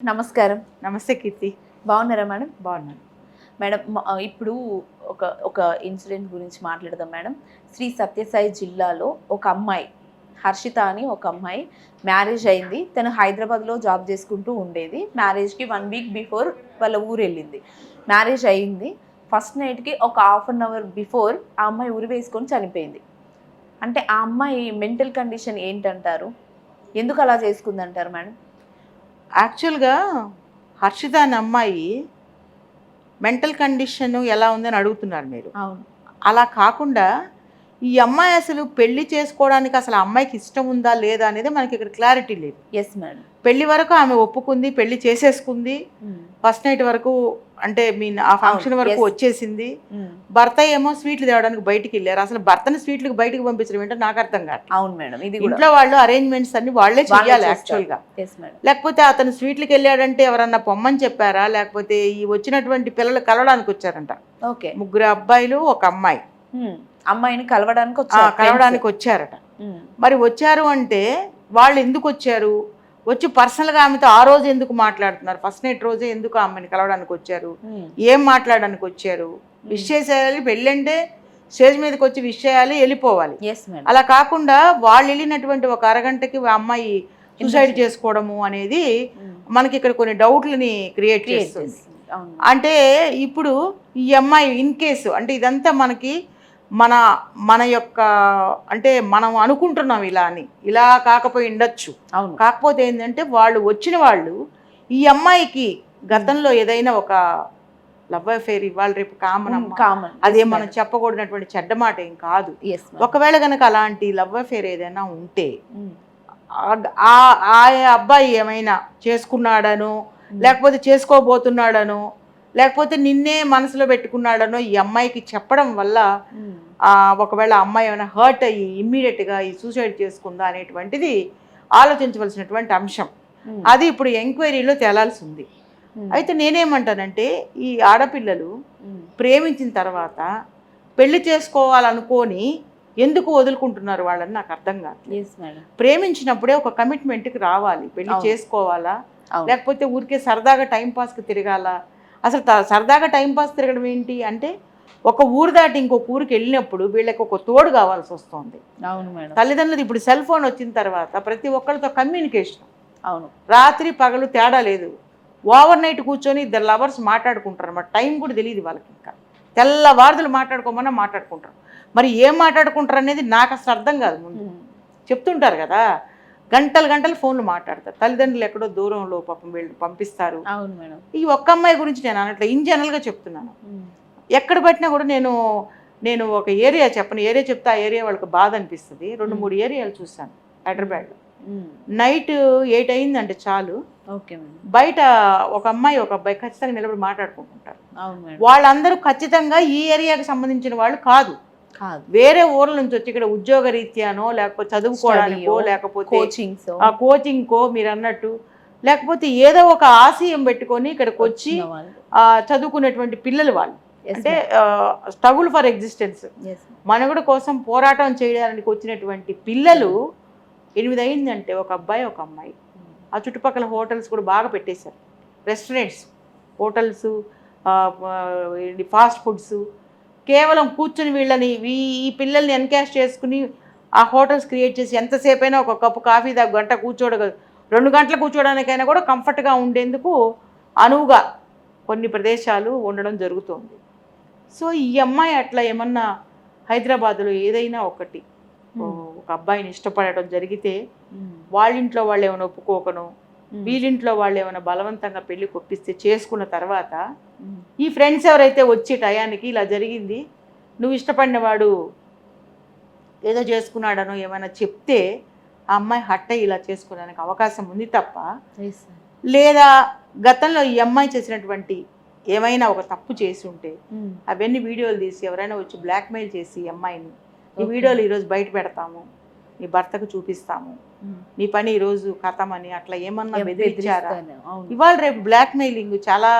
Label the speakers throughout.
Speaker 1: నమస్కారం.
Speaker 2: నమస్తే కీర్తి.
Speaker 1: బాగున్నారా మేడం?
Speaker 2: బాగున్నాను.
Speaker 1: మేడం ఇప్పుడు ఒక ఒక ఇన్సిడెంట్ గురించి మాట్లాడదాం మేడం. శ్రీ సత్యసాయి జిల్లాలో ఒక అమ్మాయి హర్షిత అని ఒక అమ్మాయి మ్యారేజ్ అయింది. తను హైదరాబాద్లో జాబ్ చేసుకుంటూ ఉండేది. మ్యారేజ్కి వన్ వీక్ బిఫోర్ వాళ్ళ ఊరు వెళ్ళింది. మ్యారేజ్ అయింది. ఫస్ట్ నైట్కి ఒక హాఫ్ అన్ అవర్ బిఫోర్ ఆ అమ్మాయి ఉరి వేసుకొని చనిపోయింది. అంటే ఆ అమ్మాయి మెంటల్ కండిషన్ ఏంటంటారు? ఎందుకు అలా చేసుకుందంటారు మేడం?
Speaker 2: యాక్చువల్గా హర్షిత అనే అమ్మాయి మెంటల్ కండిషన్ ఎలా ఉందని అడుగుతున్నారు మీరు. అలా కాకుండా ఈ అమ్మాయి అసలు పెళ్ళి చేసుకోవడానికి అసలు అమ్మాయికి ఇష్టం ఉందా లేదా అనేది మనకి ఇక్కడ క్లారిటీ లేదు.
Speaker 1: ఎస్ మేడం
Speaker 2: పెళ్ళి వరకు ఆమె ఒప్పుకుంది పెళ్ళి చేసేసుకుంది. ఫస్ట్ నైట్ వరకు అంటే మీన్ ఆ ఫంక్షన్ వరకు. వచ్చేసింది. భర్త ఏమో స్వీట్లు తేవడానికి బయటికి వెళ్ళారు. అసలు భర్తని స్వీట్లకు బయటికి పంపించడం ఏంటో నాకు అర్థం కాదు.
Speaker 1: అవును మేడం ఇది
Speaker 2: ఇంట్లో వాళ్ళు అరేంజ్మెంట్స్ అన్ని వాళ్ళే చేయాలి
Speaker 1: ఎస్ మేడం
Speaker 2: లేకపోతే అతను స్వీట్లకి వెళ్ళాడంటే ఎవరన్నా పొమ్మని చెప్పారా? లేకపోతే ఈ వచ్చినటువంటి పిల్లలు కలవడానికి వచ్చారంట.
Speaker 1: ఓకే.
Speaker 2: ముగ్గురు అబ్బాయిలు ఒక అమ్మాయి.
Speaker 1: అమ్మాయిని కలవడానికి
Speaker 2: కలవడానికి వచ్చారట.
Speaker 1: ఉమ్,
Speaker 2: మరి వచ్చారు అంటే వాళ్ళు ఎందుకు వచ్చారు? వచ్చి పర్సనల్గా ఆమెతో ఆ రోజు ఎందుకు మాట్లాడుతున్నారు? ఫస్ట్ నైట్ రోజే ఎందుకు ఆమెని కలవడానికి వచ్చారు?
Speaker 1: ఉమ్,
Speaker 2: ఏం మాట్లాడడానికి వచ్చారు? విష్ చేసేయాలి పెళ్ళంటే స్టేజ్ మీదకి వచ్చి విష్ చేయాలి వెళ్ళిపోవాలి. అలా కాకుండా వాళ్ళు వెళ్ళినటువంటి ఒక అరగంటకి అమ్మాయి సూసైడ్ చేసుకోవడము అనేది
Speaker 1: ఉమ్,
Speaker 2: మనకి ఇక్కడ కొన్ని డౌట్లని క్రియేట్ చేస్తుంది. అంటే ఇప్పుడు ఈ అమ్మాయి ఇన్ కేసు అంటే ఇదంతా మనకి మన మన యొక్క అంటే మనం అనుకుంటున్నాం ఇలా అని. ఇలా కాకపోయి ఉండొచ్చు.
Speaker 1: అవును.
Speaker 2: కాకపోతే ఏంటంటే వాళ్ళు వచ్చిన వాళ్ళు ఈ అమ్మాయికి గతంలో ఏదైనా ఒక లవ్ అఫేర్ ఇవాళ రేపు కామన్
Speaker 1: కామన్.
Speaker 2: అదే మనం చెప్పకూడనటువంటి చెడ్డ మాట ఏం కాదు. ఒకవేళ కనుక అలాంటి లవ్ అఫేర్ ఏదైనా ఉంటే ఆ అబ్బాయి ఏమైనా చేసుకున్నాడనో లేకపోతే చేసుకోబోతున్నాడనో లేకపోతే నిన్నే మనసులో పెట్టుకున్నాడనో ఈ అమ్మాయికి చెప్పడం వల్ల ఆ, ఒకవేళ అమ్మాయి ఏమైనా హర్ట్ అయ్యి ఇమ్మీడియట్గా ఈ సూసైడ్ చేసుకుందా అనేటువంటిది ఆలోచించవలసినటువంటి అంశం. అది ఇప్పుడు ఎంక్వైరీలో తేలాల్సి ఉంది అయితే నేనేమంటానంటే ఈ ఆడపిల్లలు ప్రేమించిన తర్వాత పెళ్ళి చేసుకోవాలనుకొని ఎందుకు వదులుకుంటున్నారు వాళ్ళని నాకు అర్థం కాదు. ప్రేమించినప్పుడే ఒక కమిట్మెంట్కి రావాలి.
Speaker 1: పెళ్ళి.
Speaker 2: చేసుకోవాలా? లేకపోతే ఊరికే సరదాగా టైం పాస్కి తిరగాల? అసలు సరదాగా టైం పాస్ తిరగడం ఏంటి అంటే ఒక ఊరు దాటి ఇంకొక ఊరికి వెళ్ళినప్పుడు వీళ్ళకి ఒక తోడు కావాల్సి వస్తుంది.
Speaker 1: అవును మేడం.
Speaker 2: తల్లిదండ్రులు ఇప్పుడు సెల్ ఫోన్ వచ్చిన తర్వాత ప్రతి ఒక్కరితో కమ్యూనికేషన్
Speaker 1: అవును.
Speaker 2: రాత్రి పగలు తేడా లేదు. ఓవర్ నైట్ కూర్చొని ఇద్దరు లవర్స్ మాట్లాడుకుంటారు అన్నమాట టైం కూడా తెలియదు వాళ్ళకి ఇంకా. తెల్లవారుదలు మాట్లాడుకోమన్నా మాట్లాడుకుంటారు. మరి ఏం మాట్లాడుకుంటారు అనేది నాకు అసలు అర్థం కాదు ముందు. చెప్తుంటారు కదా. గంటలు గంటలు ఫోన్లు మాట్లాడతారు. తల్లిదండ్రులు ఎక్కడో దూరంలో పాపం వీళ్ళు పంపిస్తారు.
Speaker 1: అవును మేడం.
Speaker 2: ఈ ఒక్క అమ్మాయి గురించి నేను అనట్లే. ఇన్ జనరల్గా చెప్తున్నాను. ఎక్కడ పట్టినా కూడా నేను నేను ఒక ఏరియా చెప్పను. ఏరియా చెప్తే ఆ ఏరియా వాళ్ళకి బాధ అనిపిస్తుంది. రెండు మూడు ఏరియాలు చూశాను. హైదరాబాద్లో. నైట్ ఎయిట్ అయిందంటే చాలు. బయట ఒక అమ్మాయి ఒక అబ్బాయి ఖచ్చితంగా నిలబడి మాట్లాడుకుంటుంటారు. వాళ్ళందరూ ఖచ్చితంగా ఈ ఏరియాకి సంబంధించిన వాళ్ళు కాదు. వేరే ఊర్ల నుంచి వచ్చి ఇక్కడ ఉద్యోగ రీత్యానో లేకపోతే చదువుకోవడానికో లేకపోతే
Speaker 1: కోచింగ్స్
Speaker 2: ఆ కోచింగ్కో మీరు అన్నట్టు లేకపోతే ఏదో ఒక ఆశయం పెట్టుకొని ఇక్కడికి వచ్చి ఆ, చదువుకునేటువంటి పిల్లలు వాళ్ళు. అంటే స్ట్రగుల్ ఫర్ ఎగ్జిస్టెన్స్ మనుగడ కోసం పోరాటం చేయడానికి వచ్చినటువంటి పిల్లలు ఎనిమిది అయిందంటే ఒక అబ్బాయి ఒక అమ్మాయి. ఆ చుట్టుపక్కల హోటల్స్ కూడా బాగా పెట్టేశారు. రెస్టారెంట్స్ హోటల్స్ ఫాస్ట్ ఫుడ్స్ కేవలం కూర్చుని వీళ్ళని ఈ- ఈ పిల్లల్ని ఎన్కాష్ చేసుకుని ఆ హోటల్స్ క్రియేట్ చేసి ఎంతసేపు అయినా ఒక కప్పు కాఫీ దా గంట కూర్చోడ రెండు గంటలు కూర్చోడానికైనా కూడా కంఫర్ట్గా ఉండేందుకు అనువుగా కొన్ని ప్రదేశాలు ఉండడం జరుగుతుంది. సో ఈ అమ్మాయి అట్లా ఏమన్నా హైదరాబాద్లో ఏదైనా ఒకటి ఒక అబ్బాయిని ఇష్టపడటం జరిగితే వాళ్ళింట్లో వాళ్ళు ఏమైనా ఒప్పుకోకను వీళ్ళింట్లో వాళ్ళు ఏమైనా బలవంతంగా పెళ్ళి కొప్పిస్తే చేసుకున్న తర్వాత ఈ ఫ్రెండ్స్ ఎవరైతే వచ్చే టయానికి ఇలా జరిగింది నువ్వు ఇష్టపడిన వాడు ఏదో చేసుకున్నాడనో ఏమైనా చెప్తే ఆ అమ్మాయి హట్ట ఇలా చేసుకోవడానికి అవకాశం ఉంది తప్ప లేదా గతంలో ఈ అమ్మాయి చేసినటువంటి ఏమైనా ఒక తప్పు చేసి ఉంటే అవన్నీ వీడియోలు తీసి ఎవరైనా వచ్చి బ్లాక్మెయిల్ చేసి అమ్మాయిని ఈ. వీడియోలు ఈరోజు బయట పెడతాము నీ భర్తకు చూపిస్తాము. నీ పని ఈరోజు కథమని అట్లా ఏమన్నా బెదిరించారా? ఇవాళ రేపు బ్లాక్ మెయిలింగ్ చాలా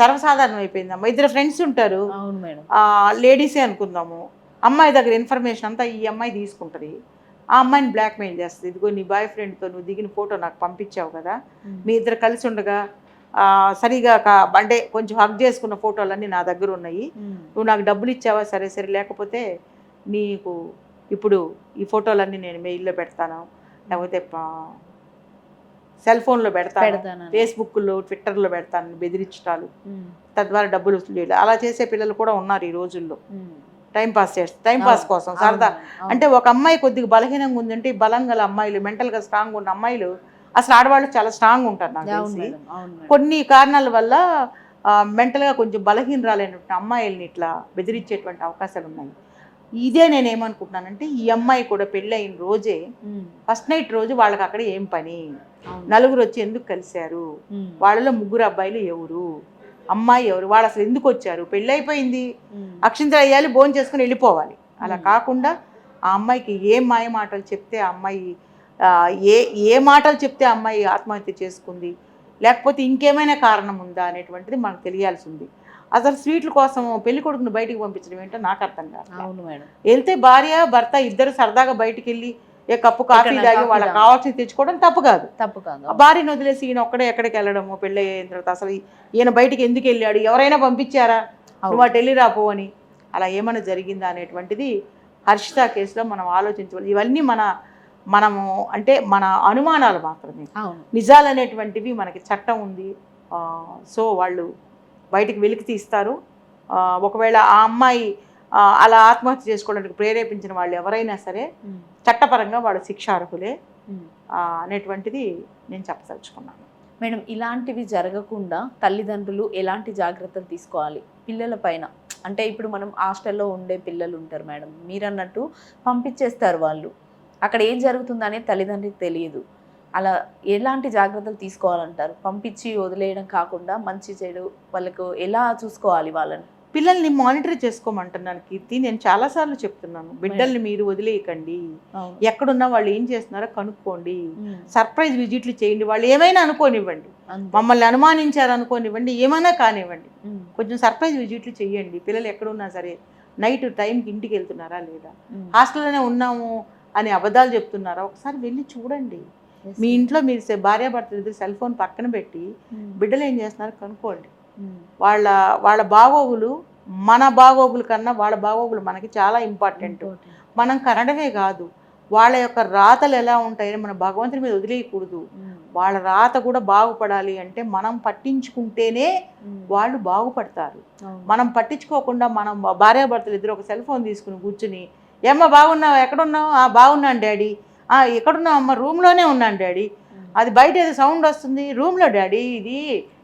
Speaker 2: సర్వసాధారణం అయిపోయింది అమ్మ ఇద్దరు ఫ్రెండ్స్ ఉంటారు. లేడీసే అనుకుందాము. అమ్మాయి దగ్గర ఇన్ఫర్మేషన్ అంతా ఈ అమ్మాయి తీసుకుంటుంది. ఆ అమ్మాయిని బ్లాక్మెయిల్ చేస్తుంది. ఇదిగో నీ బాయ్ ఫ్రెండ్తో నువ్వు దిగిన ఫోటో నాకు పంపించావు కదా. మీ ఇద్దరు కలిసి ఉండగా సరిగా అంటే కొంచెం హక్ చేసుకున్న ఫోటోలన్నీ నా దగ్గర ఉన్నాయి. నువ్వు నాకు డబ్బులు ఇచ్చావా? సరే సరే. లేకపోతే నీకు ఇప్పుడు ఈ ఫోటోలన్నీ నేను మెయిల్లో పెడతాను? లేకపోతే సెల్ ఫోన్లో పెడతాను? ఫేస్బుక్లో ట్విట్టర్లో పెడతాను బెదిరించటాలు. తద్వారా డబ్బులు వసూలు చేయడం అలా చేసే పిల్లలు కూడా ఉన్నారు ఈ రోజుల్లో. టైం పాస్ చేస్తారు టైం పాస్ కోసం. సరదా. అంటే ఒక అమ్మాయి కొద్దిగా బలహీనంగా ఉందంటే బలం గల అమ్మాయిలు మెంటల్గా స్ట్రాంగ్ ఉన్న అమ్మాయిలు అసలు ఆడవాళ్ళు చాలా స్ట్రాంగ్ ఉంటారు నాకు తెలిసి. కొన్ని కారణాల వల్ల మెంటల్గా కొంచెం బలహీనరాలైనటువంటి అమ్మాయిల్ని ఇట్లా బెదిరించేటువంటి అవకాశాలు ఉన్నాయి ఇదే నేను ఏమనుకుంటున్నానంటే ఈ అమ్మాయి కూడా పెళ్ళి అయిన రోజే ఫస్ట్ నైట్ రోజు వాళ్ళకి అక్కడ ఏం పని. నలుగురు వచ్చి ఎందుకు కలిశారు? వాళ్ళలో ముగ్గురు అబ్బాయిలు ఎవరు? అమ్మాయి ఎవరు? వాళ్ళు అసలు ఎందుకు వచ్చారు? పెళ్ళి అయిపోయింది
Speaker 1: ఉమ్,
Speaker 2: అక్షింతలు అయ్యాలి భోజనం చేసుకుని వెళ్ళిపోవాలి. అలా. కాకుండా ఆ అమ్మాయికి ఏ మాయ మాటలు చెప్తే ఆ అమ్మాయి ఏ ఏ మాటలు చెప్తే అమ్మాయి ఆత్మహత్య చేసుకుంది? లేకపోతే ఇంకేమైనా కారణం ఉందా అనేటువంటిది మనకు తెలియాల్సి ఉంది. అసలు స్వీట్ల కోసం పెళ్ళి కొడుకుని బయటికి పంపించడం ఏంటో నాకు అర్థం కాదు
Speaker 1: అవును మేడం.
Speaker 2: వెళ్తే భార్య భర్త ఇద్దరు సరదాగా బయటికి వెళ్ళి ఏ కప్పు కాఫీ తాగి వాళ్ళకి. కావాల్సింది తెచ్చుకోవడం తప్పు కాదు.
Speaker 1: తప్పు కాదు.
Speaker 2: ఆ భార్యను వదిలేసి ఈయన ఒక్కడే ఎక్కడికి వెళ్ళడము పెళ్ళి అయిన తర్వాత అసలు ఈయన బయటికి ఎందుకు వెళ్ళాడు ఎవరైనా పంపించారా? నువ్వు అటు వెళ్ళి రాపో అని. అలా ఏమైనా జరిగిందా అనేటువంటిది హర్షిత కేసులో మనం ఆలోచించవాలి ఇవన్నీ మన మనము అంటే మన అనుమానాలు మాత్రమే. నిజాలు అనేటువంటివి మనకి చట్టం ఉంది. సో వాళ్ళు బయటికి వెలికి తీస్తారు. ఒకవేళ ఆ అమ్మాయి అలా ఆత్మహత్య చేసుకోవడానికి ప్రేరేపించిన వాళ్ళు ఎవరైనా సరే చట్టపరంగా వాళ్ళు శిక్షార్హులే అనేటువంటిది నేను చెప్పదలుచుకున్నాను.
Speaker 1: మేడం ఇలాంటివి జరగకుండా తల్లిదండ్రులు ఎలాంటి జాగ్రత్తలు తీసుకోవాలి? పిల్లల పైన. అంటే ఇప్పుడు మనం హాస్టల్లో ఉండే పిల్లలు ఉంటారు మేడం. మీరు అన్నట్టు పంపించేస్తారు వాళ్ళు. అక్కడ ఏం జరుగుతుందనే తల్లిదండ్రికి తెలియదు. అలా ఎలాంటి జాగ్రత్తలు తీసుకోవాలంటారు? పంపించి వదిలేయడం కాకుండా మంచి చెడు వాళ్ళకు ఎలా చూసుకోవాలి వాళ్ళని?
Speaker 2: పిల్లల్ని మానిటర్ చేసుకోమంటున్నాను కీర్తి. నేను చాలాసార్లు చెప్తున్నాను బిడ్డల్ని మీరు వదిలేయకండి. ఎక్కడున్నా వాళ్ళు ఏం చేస్తున్నారో కనుక్కోండి. సర్ప్రైజ్ విజిట్లు చేయండి. వాళ్ళు ఏమైనా అనుకోనివ్వండి. మమ్మల్ని అనుమానించారు అనుకోనివ్వండి. ఏమైనా కానివ్వండి. కొంచెం సర్ప్రైజ్ విజిట్లు చేయండి. పిల్లలు ఎక్కడున్నా సరే నైట్ టైంకి ఇంటికి వెళ్తున్నారా లేదా. హాస్టల్లోనే ఉన్నాము అని అబద్ధాలు చెప్తున్నారా? ఒకసారి వెళ్ళి చూడండి. మీ. ఇంట్లో మీరు భార్యాభర్తలు ఇద్దరు సెల్ ఫోన్ పక్కన పెట్టి
Speaker 1: ఉమ్,
Speaker 2: బిడ్డలు ఏం చేస్తున్నారో కనుక్కోండి.
Speaker 1: ఉమ్,
Speaker 2: వాళ్ళ వాళ్ళ బాగోగులు మన బాగోగుల కన్నా వాళ్ళ బాగోగులు మనకి చాలా ఇంపార్టెంట్. మనం కనడమే కాదు వాళ్ళ యొక్క రాతలు ఎలా ఉంటాయని మన భగవంతుని మీద వదిలేయకూడదు.
Speaker 1: ఉమ్,
Speaker 2: వాళ్ళ రాత కూడా బాగుపడాలి అంటే మనం పట్టించుకుంటేనే వాళ్ళు బాగుపడతారు. మనం పట్టించుకోకుండా మనం భార్యాభర్తలు ఇద్దరు ఒక సెల్ ఫోన్ తీసుకుని కూర్చుని ఏమ్మ బాగున్నావు? ఎక్కడున్నావు? ఆ బాగున్నాను డాడీ. ఎక్కడున్నావు అమ్మ? రూమ్లోనే ఉన్నాను డాడీ. అది బయట ఏదో సౌండ్ వస్తుంది. రూమ్లో డాడీ ఇది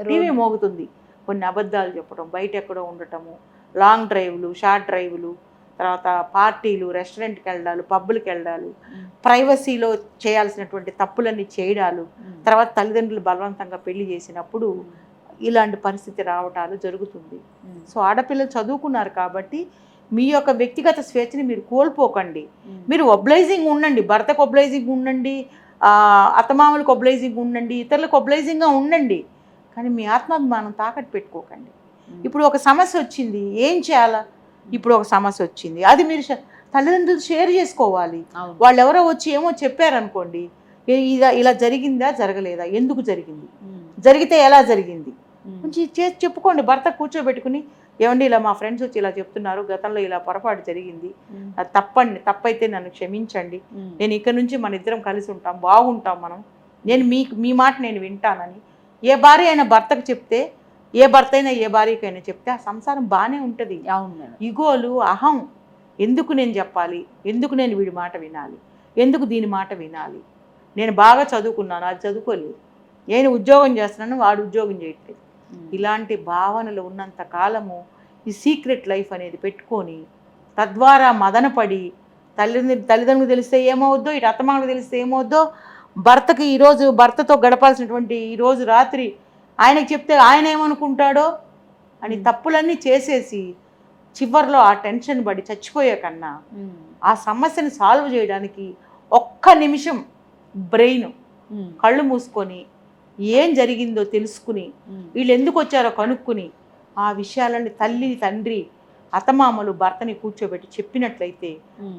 Speaker 2: టీవీ మోగుతుంది. కొన్ని అబద్ధాలు చెప్పడం బయట ఎక్కడో ఉండటము లాంగ్ డ్రైవ్లు షార్ట్ డ్రైవ్లు తర్వాత పార్టీలు రెస్టారెంట్కి వెళ్ళడాలు పబ్బులకి వెళ్ళడాలు ప్రైవసీలో చేయాల్సినటువంటి తప్పులన్నీ చేయడాలు తర్వాత తల్లిదండ్రులు బలవంతంగా పెళ్ళి చేసినప్పుడు ఇలాంటి పరిస్థితి రావటాలు జరుగుతుంది. సో ఆడపిల్లలు చదువుకున్నారు కాబట్టి మీ యొక్క వ్యక్తిగత స్వేచ్ఛని మీరు కోల్పోకండి. మీరు ఒబ్లైజింగ్ ఉండండి. భర్తకు ఒబ్లైజింగ్ ఉండండి. అత్తమామలకు ఒబ్లైజింగ్ ఉండండి. ఇతరులకు ఒబ్లైజింగ్గా ఉండండి. కానీ మీ ఆత్మాభిమానం తాకట్టు పెట్టుకోకండి. ఇప్పుడు ఒక సమస్య వచ్చింది. ఏం చేయాలా? ఇప్పుడు ఒక సమస్య వచ్చింది. అది మీరు తల్లిదండ్రులు షేర్ చేసుకోవాలి. వాళ్ళు ఎవరో వచ్చి ఏమో చెప్పారనుకోండి. "ఏ- ఇలా ఇలా జరిగిందా? జరగలేదా? ఎందుకు జరిగింది? జరిగితే ఎలా జరిగింది? కొంచెం చెప్పుకోండి. భర్త కూర్చోబెట్టుకుని ఏమండి ఇలా మా ఫ్రెండ్స్ వచ్చి ఇలా చెప్తున్నారు గతంలో ఇలా పొరపాటు జరిగింది. తప్పండి తప్పైతే నన్ను క్షమించండి. నేను ఇక్కడ నుంచి మన ఇద్దరం కలిసి ఉంటాం బాగుంటాం మనం. నేను మీ మీ మాట నేను వింటానని. ఏ భార్య అయినా భర్తకు చెప్తే ఏ భర్త అయినా ఏ భార్యకైనా చెప్తే ఆ సంసారం బాగానే ఉంటుంది. ఇగోలు అహం. ఎందుకు నేను చెప్పాలి? ఎందుకు నేను వీడి మాట వినాలి? ఎందుకు దీని మాట వినాలి? నేను బాగా చదువుకున్నాను అది చదువుకోలేదు. నేను ఉద్యోగం చేస్తున్నాను వాడు ఉద్యోగం చేయట్లేదు. ఇలాంటి భావనలు ఉన్నంత కాలము ఈ సీక్రెట్ లైఫ్ అనేది పెట్టుకొని తద్వారా మదనపడి తల్లిదండ్రులు తల్లిదండ్రులకు తెలిస్తే ఏమవుద్దో ఇటు అత్తమామకు తెలిస్తే ఏమవుద్దో భర్తకి ఈరోజు భర్తతో గడపాల్సినటువంటి ఈరోజు రాత్రి ఆయనకి చెప్తే ఆయన ఏమనుకుంటాడో అని తప్పులన్నీ చేసేసి చివర్లో ఆ టెన్షన్ పడి చచ్చిపోయే కన్నా ఆ సమస్యని సాల్వ్ చేయడానికి ఒక్క నిమిషం బ్రెయిన్ కళ్ళు మూసుకొని ఏం జరిగిందో తెలుసుకుని వీళ్ళు ఎందుకు వచ్చారో కనుక్కుని ఆ విషయాలని తల్లి తండ్రి అత్తమామలు భర్తని కూర్చోబెట్టి చెప్పినట్లయితే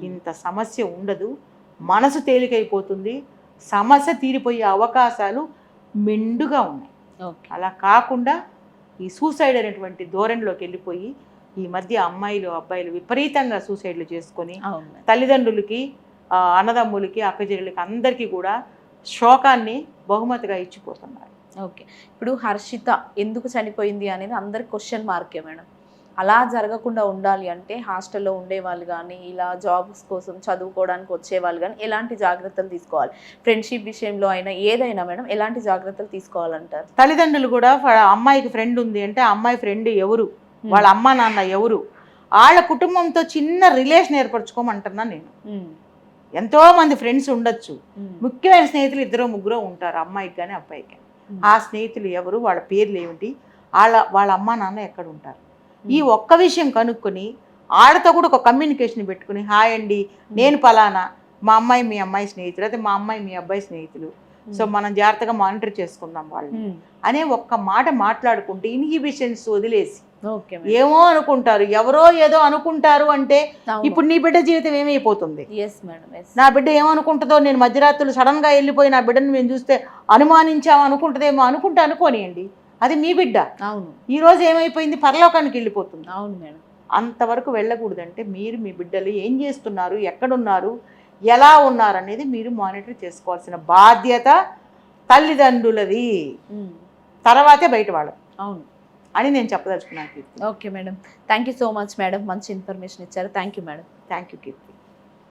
Speaker 2: ఇంత సమస్య ఉండదు. మనసు తేలికైపోతుంది. సమస్య తీరిపోయే అవకాశాలు మెండుగా ఉన్నాయి. అలా కాకుండా ఈ సూసైడ్ అనేటువంటి ధోరణిలోకి వెళ్ళిపోయి ఈ మధ్య అమ్మాయిలు అబ్బాయిలు విపరీతంగా సూసైడ్లు చేసుకొని తల్లిదండ్రులకి అన్నదమ్ములకి అక్కచెల్లెలకి అందరికీ కూడా శోకాన్ని బహుమతిగా ఇచ్చిపోతున్నారు.
Speaker 1: ఓకే. ఇప్పుడు హర్షిత ఎందుకు చనిపోయింది అనేది అందరి క్వశ్చన్ మార్కే మేడం. అలా జరగకుండా ఉండాలి అంటే హాస్టల్లో ఉండే వాళ్ళు కానీ ఇలా జాబ్స్ కోసం చదువుకోవడానికి వచ్చే వాళ్ళు కానీ ఎలాంటి జాగ్రత్తలు తీసుకోవాలి? ఫ్రెండ్షిప్ విషయంలో అయినా ఏదైనా మేడం ఎలాంటి జాగ్రత్తలు తీసుకోవాలంటారు?
Speaker 2: తల్లిదండ్రులు కూడా అమ్మాయికి ఫ్రెండ్ ఉంది అంటే అమ్మాయి ఫ్రెండ్ ఎవరు? వాళ్ళ అమ్మ నాన్న ఎవరు? వాళ్ళ కుటుంబంతో చిన్న రిలేషన్ ఏర్పరచుకోమంటున్నా నేను. ఎంతో మంది ఫ్రెండ్స్ ఉండొచ్చు. ముఖ్యమైన స్నేహితులు ఇద్దరు ముగ్గురు ఉంటారు అమ్మాయికి కానీ అబ్బాయికి కానీ ఆ స్నేహితులు ఎవరు వాళ్ళ పేర్లు ఏమిటి? వాళ్ళ వాళ్ళ అమ్మ నాన్న ఎక్కడ ఉంటారు? ఈ ఒక్క విషయం కనుక్కొని వాళ్ళతో కూడా ఒక కమ్యూనికేషన్ పెట్టుకుని హాయ్ అండి నేను పలానా మా అమ్మాయి మీ అమ్మాయి స్నేహితులు అయితే మా అమ్మాయి మీ అబ్బాయి స్నేహితులు. సో మనం జాగ్రత్తగా మానిటర్ చేసుకుందాం వాళ్ళని.
Speaker 1: ఉమ్,
Speaker 2: అనే ఒక్క మాట మాట్లాడుకుంటే ఇన్హిబిషన్స్ వదిలేసి. ఏమో అనుకుంటారు ఎవరో ఏదో అనుకుంటారు అంటే ఇప్పుడు నీ బిడ్డ జీవితం ఏమైపోతుంది? నా బిడ్డ ఏమనుకుంటుందో నేను మధ్యరాత్రులు సడన్గా వెళ్ళిపోయి నా బిడ్డను మేము చూస్తే అనుమానించాము అనుకుంటుందేమో అనుకుంటే అనుకోనియండి. అది మీ బిడ్డ.
Speaker 1: అవును.
Speaker 2: ఈ రోజు ఏమైపోయింది? పరలోకానికి వెళ్ళిపోతుంది.
Speaker 1: అవును మేడం
Speaker 2: అంతవరకు వెళ్ళకూడదంటే మీరు మీ బిడ్డలు ఏం చేస్తున్నారు? ఎక్కడున్నారు? ఎలా ఉన్నారు అనేది మీరు మానిటర్ చేసుకోవాల్సిన బాధ్యత తల్లిదండ్రులది. తర్వాతే బయట వాళ్ళది.
Speaker 1: అవును.
Speaker 2: అని నేను చెప్పదలుచుకున్నాను Keerthi.
Speaker 1: Okay madam. Thank you so much madam. మంచి ఇన్ఫర్మేషన్ ఇచ్చారు. Thank you madam.
Speaker 2: Thank you Keerthi.